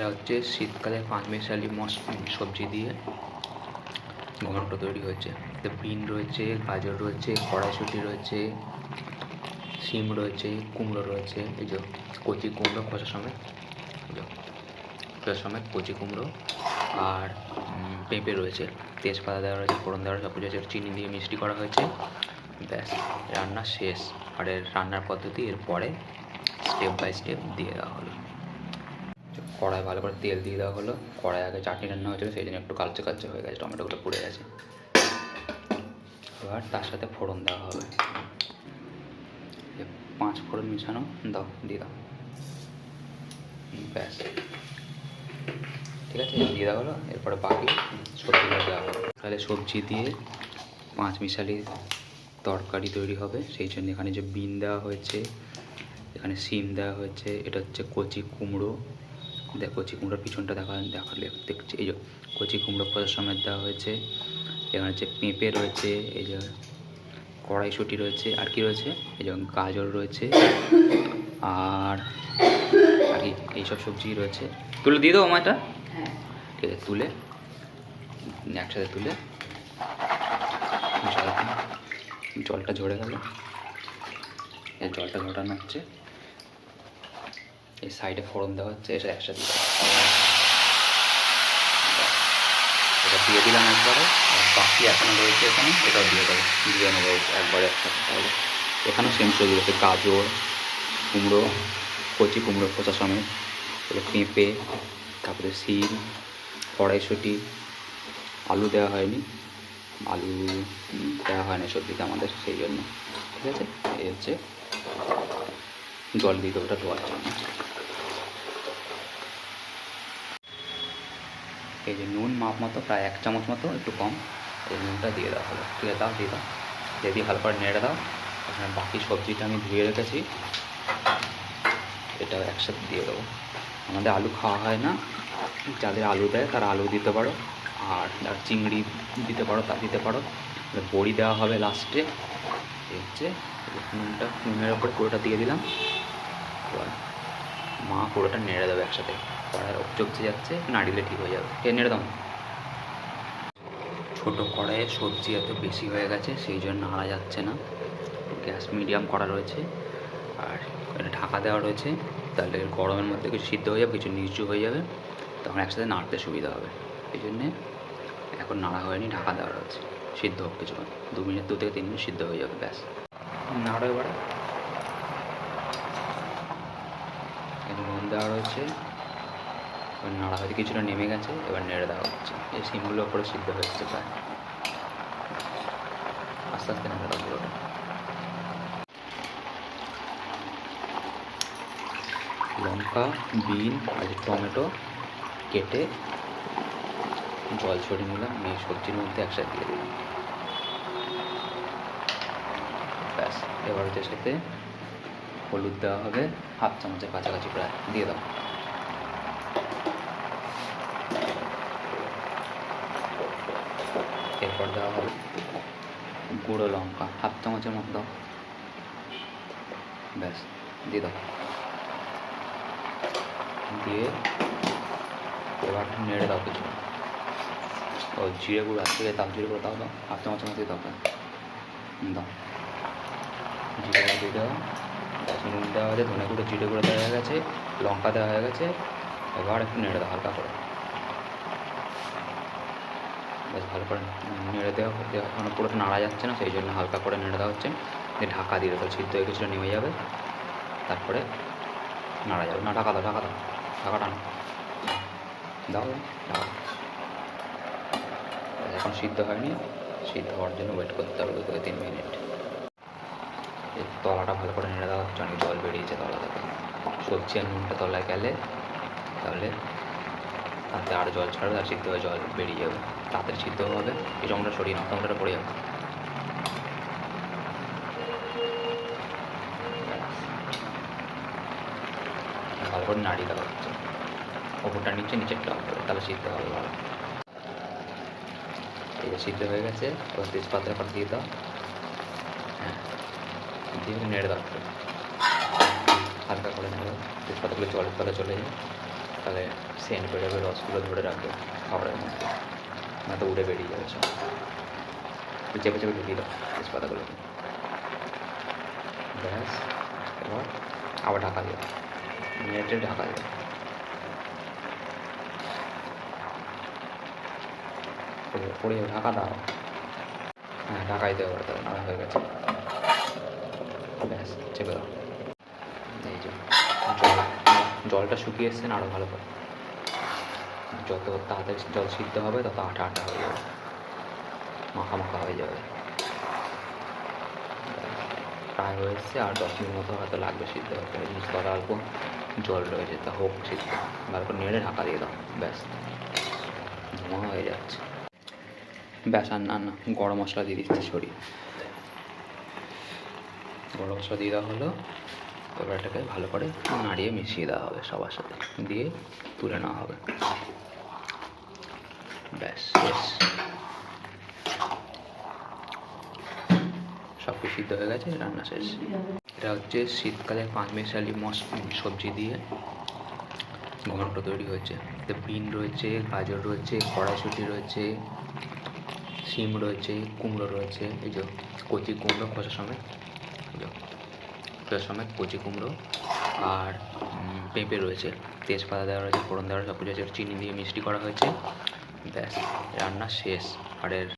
এটা হচ্ছে শীতকালে পাঁচ মিশালি মশ সবজি দিয়ে ঘন্ট তৈরি হয়েছে। এতে বিন রয়েছে, গাজর রয়েছে, কড়াইশুঁটি রয়েছে, শিম রয়েছে, কুমড়ো রয়েছে। এই যে কচি কুমড়ো খোসা সমেত, এই যে খোসা সমেত, কচি কুমড়ো আর পেঁপে রয়েছে। তেজপাতা দেওয়া রয়েছে, ফোড়ন দেওয়া সব কিছু আছে। চিনি দিয়ে মিষ্টি করা হয়েছে। ব্যাস, রান্না শেষ। আর এর রান্নার পদ্ধতি এরপরে স্টেপ বাই স্টেপ দিয়ে দেওয়া হলো। কড়াই ভালো করে তেল দিয়ে দেওয়া হলো। কড়াই আগে চাটনি রান্না হয়েছিল, সেই জন্য একটু কালচে কালচে হয়ে গেছে, টমেটোগুলো পুড়ে গেছে। এবার তার সাথে ফোড়ন দেওয়া হবে। পাঁচ ফোড়ন মিশানো, দাও, দিয়ে দাও। ব্যাস। ঠিক আছে দিয়ে দেওয়া হলো। এরপরে বাকি সবজিগুলো দেওয়া হলো তাহলে সবজি দিয়ে পাঁচ মিশালি তরকারি তৈরি হবে। সেই জন্য এখানে যে বিন দেওয়া হয়েছে, এখানে সিম দেওয়া হয়েছে, এটা হচ্ছে কচি কুমড়ো কচি কুমড়োর পিছনটা দেখা দেখালে দেখছি এই যে কচি কুমড়ো পচার সমেত দেওয়া হয়েছে এখানে হচ্ছে পেঁপে রয়েছে এই যে কড়াইশুঁটি রয়েছে আর কি রয়েছে? এই যে গাজর রয়েছে আর আর কি এইসব সবজি রয়েছে। তুলে দিয়ে দেবো আমারটা হ্যাঁ। ঠিক আছে তুলে একসাথে তুলে জল- জলটা ঝরে গেল। এই জলটা ঝরানো হচ্ছে। এই সাইডে ফোড়ন দেওয়া হচ্ছে, এটা একসাথে এটা দিয়ে দিলাম একবারে, আর বাকি এখনও রয়েছে এখানে, এটাও দিয়ে দেবো। দিয়ে নেব একবারে একসাথে তাহলে। এখানেও সেম সবজি রয়েছে গাজর, কুমড়ো, কচি কুমড়ো খোসা সমেত। তারপরে পেঁপে, তারপরে সিম কড়াইশুঁটি, আলু দেওয়া হয়নি। আলু দেওয়া হয় না সবজিতে আমাদের, সেই জন্য। ঠিক আছে? এই হচ্ছে জল দিয়ে দেবো ওটা ধোয়ার জন্য। এই যে নুন মাপ মতো, প্রায় এক চামচ মতো, একটু কম, এই নুনটা দিয়ে দেওয়া হলো আছে দাও দিয়ে দাও। দিয়ে করে নেড়ে দাও। এখানে বাকি সবজিটা আমি ধুয়ে রেখেছি। এটা একসাথে দিয়ে দেবো। আমাদের আলু খাওয়া হয় না। যাদের আলু দেয়, তারা আলু দিতে পারো। আর যারা চিংড়ি দিতে পারো, তা দিতে পারো। বড়ি দেওয়া হবে লাস্টে হচ্ছে, নুনটা, নুনের ওপরে পুরোটা দিয়ে দিলাম। মা পুরোটা নেড়ে দেবে একসাথে। কড়াইয়ের চকচে যাচ্ছে না দিলে ঠিক হয়ে যাবে। ঠিক নেড়ে দাও? ছোটো কড়াইয়ে সবজি এত বেশি হয়ে গেছে, সেই জন্য নাড়া যাচ্ছে না। গ্যাস মিডিয়াম করা রয়েছে। আর এটা ঢাকা দেওয়া রয়েছে। তাহলে গরমের মধ্যে কিছু সিদ্ধ হয়ে যাবে, কিছু নিচু হয়ে যাবে। তখন একসাথে নাড়তে সুবিধা হবে। এই জন্যে এখন নাড়া হয়নি, ঢাকা দেওয়া রয়েছে। সিদ্ধ হোক কিছুক্ষণ। দু মিনিট, দু থেকে তিন মিনিট সিদ্ধ হয়ে যাবে, ব্যাস। নাড়া এবারে। এখানে নুন দেওয়া রয়েছে। এবার নাড়া হয়তো কিছুটা নেমে গেছে, এবার নেড়ে দেওয়া হচ্ছে। এই সিমগুলো ওপরে সিদ্ধ হচ্ছে প্রায়। আস্তে আস্তে নেড়ে দেওয়া পুরোটা। লঙ্কা, বিন আর টমেটো কেটে জল ছড়িয়ে নিলাম। এই সবজির মধ্যে একসাথে দিয়ে দিলাম। ব্যাস এবার ওদের সাথে হলুদ দেওয়া হবে। হাফ চামচের কাছাকাছি প্রায় দিয়ে দাও। এরপর দেওয়া হবে গুঁড়ো লঙ্কা। হাফ চামচের মতো দাও। ব্যাস, দিয়ে দাও। দিয়ে এবার নেড়ে দাও কিছু। ও, জিরে গুঁড়ো আছে দাও জিরে গুঁড়ো দাও দাও। হাফ চামচের মতো দাও দাও। জিরে গুঁড়ো দিয়ে দাও। নুন দেওয়া হয়েছে ধনে গুঁড়ো, জিরে গুঁড়ো দেওয়া হয়ে গেছে, লঙ্কা দেওয়া হয়ে গেছে, এবার একটু নেড়ে দাও, হালকা করে। বেশ ভালো করে নেড়ে দেওয়া দেওয়া মানে পুরোটা নাড়া যাচ্ছে না, সেই জন্য হালকা করে নেড়ে দেওয়া হচ্ছে। দিয়ে ঢাকা দিয়ে দেবো সিদ্ধ হয়ে কিছুটা নেমে যাবে। তারপরে নাড়া যাবে। না, ঢাকা দাও ঢাকা দাও ঢাকা টানো দাও এখন সিদ্ধ হয়নি, সিদ্ধ হওয়ার জন্য ওয়েট করতে হবে দু থেকে তিন মিনিট তলাটা ভালো করে নেড়ে দেওয়া হচ্ছে অনেক জল বেরিয়েছে তলা থেকে। সবজি আর নুনটা তলায় গেলে তাহলে তাতে আরও জল ছাড়বে, আর সিদ্ধ হয়ে জল বেরিয়ে যাবে। তাড়াতাড়ি সিদ্ধ হবে, এই টমেটো সরিয়ে নাও টমেটোটা পড়ে যাবে। ভালো করে নাড়িয়ে দেওয়া হচ্ছে ওপরটা নিচে নিচেরটা উপরে তাহলে সিদ্ধ হবে ভালো। এই সিদ্ধ হয়ে গেছে তেজপাতার পর দিয়ে দাও। হ্যাঁ। দিয়ে নেড়ে একটু। হালকা করে দাও। তেজপাতাগুলো জলের তলে চলে যায়। তাহলে সেন্ট বেরোবে রসগুলো ধরে রাখবে খাবারের মধ্যে। না তো উড়ে বেরিয়ে যাবে সব। চেপে চেপে ঢুকিয়ে দাও তেজপাতাগুলো ব্যাস এবার আবার ঢাকা দিও। মিনিটে ঢাকা দিও। পড়ে যাবে, যাবে ঢাকা দাও। হ্যাঁ ঢাকাই দেওয়া তাহলে হয়ে গেছে। ব্যাস চেপে দাও এই যে, জল জলটা শুকিয়ে এসছে না আরও ভালো করে। যত তাড়াতাড়ি জল সিদ্ধ হবে, তত আটা আটা হয়ে যাবে। মাখা মাখা হয়ে যাবে। প্রায় হয়ে এসছে, আর দশ মিনিট মতো হয়তো লাগবে সিদ্ধ হতে। জিনিস করা অল্প। জল রয়েছে তা হোক সিদ্ধ। ভালো করে নেড়ে ঢাকা দিয়ে দাও, ব্যাস। ধোঁয়া হয়ে যাচ্ছে। ব্যাস, আর না না, গরম মশলা দিয়ে দিচ্ছে ছড়িয়ে গরম দিয়ে দেওয়া হলো। এবার এটাকে ভালো করে নাড়িয়ে মিশিয়ে দেওয়া হবে সবার সাথে। দিয়ে তুলে নেওয়া হবে। ব্যাস, শেষ। সব কিছু সিদ্ধ হয়ে গেছে, রান্না শেষ। এটা হচ্ছে শীতকালে পাঁচ মেশালি মশ সবজি দিয়ে ঘন্ট তৈরি হয়েছে। বিন রয়েছে, গাজর রয়েছে, কড়াইশুঁটি রয়েছে, শিম রয়েছে, কুমড়ো রয়েছে। এই যে কচি কুমড়ো খোসা সমেত যে খোসা সমেত কচি কুমড়ো আর পেঁপে রয়েছে। তেজপাতা দেওয়া রয়েছে, ফোড়ন দেওয়া সব কিছু আছে চিনি দিয়ে মিষ্টি করা হয়েছে। ব্যাস, রান্না শেষ। আর এর